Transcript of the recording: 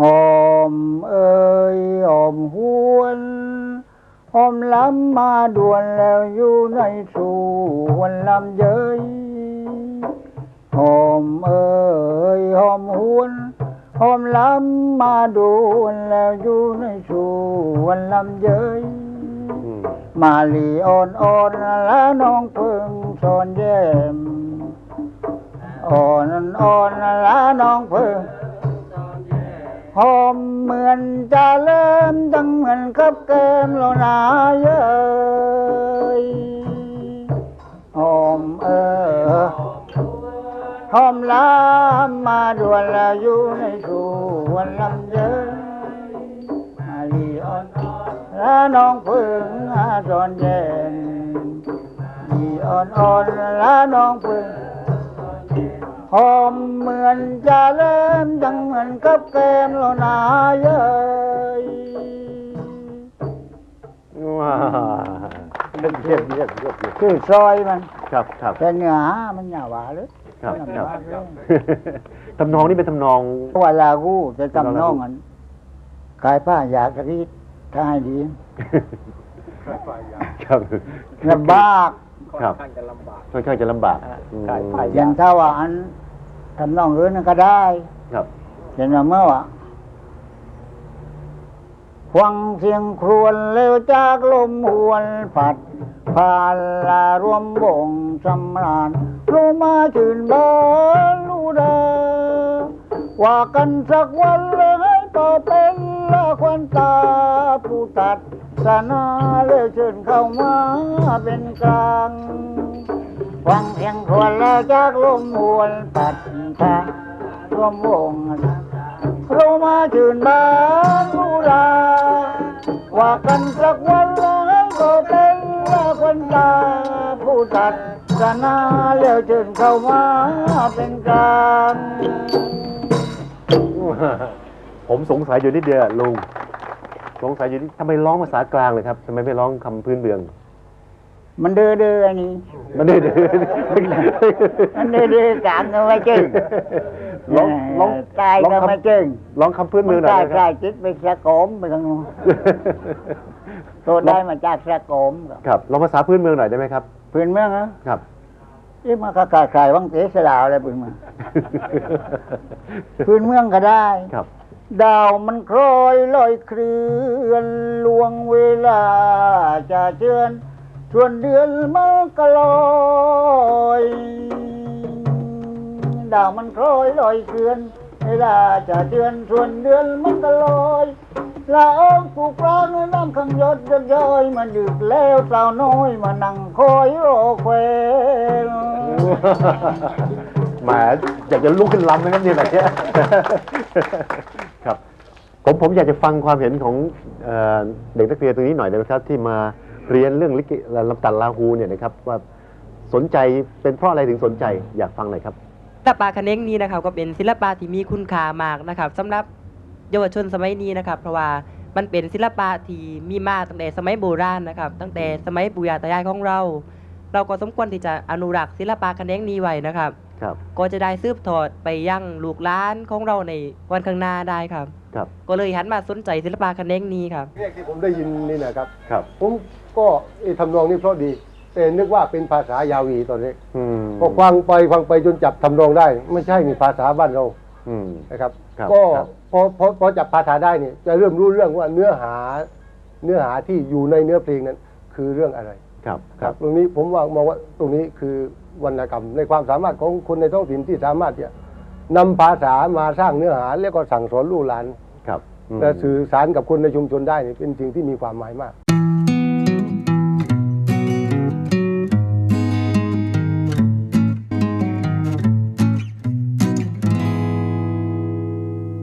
หอมเอ่ยหอมหวนหอมล้ำมาด่วนแล้วอยู่ในสวนลำเย้ยหอมเอ่ยห มือนกับเกมแล้วนาเย้ยหอมเออหอมลามมาด่วนล้วอยู่ในสวนลำเย้ยมาลีอ่อนอ่อนและน้องเพิ่งอาสอนแย้มลีอ่อนอ่อนและน้องเพิ่งหอมเหมือนจะเริ่มจังเหมือนกับเกมแล้วนาเย้ย ว้าเยี่ยมเยี่ยมเยี่ยมเยี่ยมคือซอยมันครับครับแต่เนื้อหามันอย่าหวาเลยครับครับทำนองนี่เป็นทำนองว่าลากูจะจำนองมันกายผ้าอยากกระดิถ้าให้ดีครับลำบากครับค่อนข้างจะลำบากอืมอย่างถ้าว่าอันทำนองอื่นก็ได้ครับอย่างว่าเมื่อว่า ฟังเสียงครวญเร็วจากลมหวนผัดผ่านลารวมวงสำราญรู้มาชื่นบานรู้ดาว่ากันสักวันเลยต่อเป็นละควันตาผู้ตัดสนาเลยเชิญเข้ามาเป็นกลางฟังเสียงครวญแล้วจากลมหวนผัดผ่านรวมวงเรามาชื่นบานรู้ลา ว่ากันสักวันแล้วก็เป็นละคนตาผู้ตัดสนาแล้วเชิญเข้ามาเป็นกลางผมสงสัยอยู่นิดเดียวลุงสงสัยอยู่นิดทำไมร้องภาษากลางเลยครับทำไมไม่ร้องคำพื้นเมือง มันเดือเดืออันนี้ มันดื้อดื้อมันเดือเดือกลางก็ไม่จึงร้องร้องตายร้องก็คำไม่จึงร้องคำพื้นเมืองหน่ตาอยยนะกคลารับ ยจิตไปสะโกมไปทางนู้นโตได้มาจากสะโกมก็ครับร้องภาษาพื้นเมืองหน่อยได้ไหมครับ พื้นเมืองเหรอครับ ที่มากากายวังเตสลาวอะไรพื้นเมืองพื้นเมืองก็ได้ ครับ ดาวมันคล้อยลอยเคลื่อนลวงเวลาจะเชือน ชวนเดือนมันก็ลอยดาวมันคล้อยลอยเคลื่อนเวลาจะเดือนชวนเดือนมันก็ลอยละอองปลูกปลาในน้ำขังยศยดย้อยมันดึกแล้วสาวน้อยมานั่งคอยรอแควแหมอยากจะลุกขึ้นลำนะครับเนี่ยแบบเนี้ยครับผมผมอยากจะฟังความเห็นของเด็กนักเรียนตรงนี้หน่อยได้ไหมครับที่มา เรียนเรื่องลิเกลำตัดลาฮูเนี่ยนะครับว่าสนใจเป็นเพราะอะไรถึงสนใจอยากฟังหน่อยครับศิลปะคะแนงนี้นะครับก็เป็นศิลปะที่มีคุณค่ามากนะครับสำหรับเยาวชนสมัยนี้นะครับ เพราะว่ามันเป็นศิลปะที่มีมาตั้งแต่สมัยโบราณนะครับ ตั้งแต่สมัยปู่ย่าตายายของเรา เราก็สมควรที่จะอนุรักษ์ศิลปะคะแนงนี้ไว้นะครับ ครับก็จะได้สืบทอดไปยังลูกหลานของเราในวันข้างหน้าได้ครับ ครับก็เลยหันมาสนใจศิลปะคะแนงนี้ครับแรกที่ผมได้ยินนี่นะครับครับ ผมก็เอ๊ะทำนองนี้เพราะดี แต่นึกว่าเป็นภาษายาวีตอนนี้อืมก็ฟังไปฟังไปจนจับทำนองได้ ไม่ใช่มีภาษาบ้านเราอืม นะครับ ครับก็ครับ พอพอพอจับภาษาได้เนี่ยจะเริ่มรู้เรื่องว่าเนื้อหา เนื้อหาที่อยู่ในเนื้อเพลงนั้น คือเรื่องอะไร ครับครับตรงนี้ผมว่ามองว่าตรงนี้คือวรรณกรรม ในความสามารถของคนในท้องถิ่นที่สามารถจะนำภาษามาสร้างเนื้อหา แล้วก็สั่งสอนลูกหลานครับอืมและสื่อสารกับคนในชุมชนได้นี่เป็นสิ่งที่มีความหมายมาก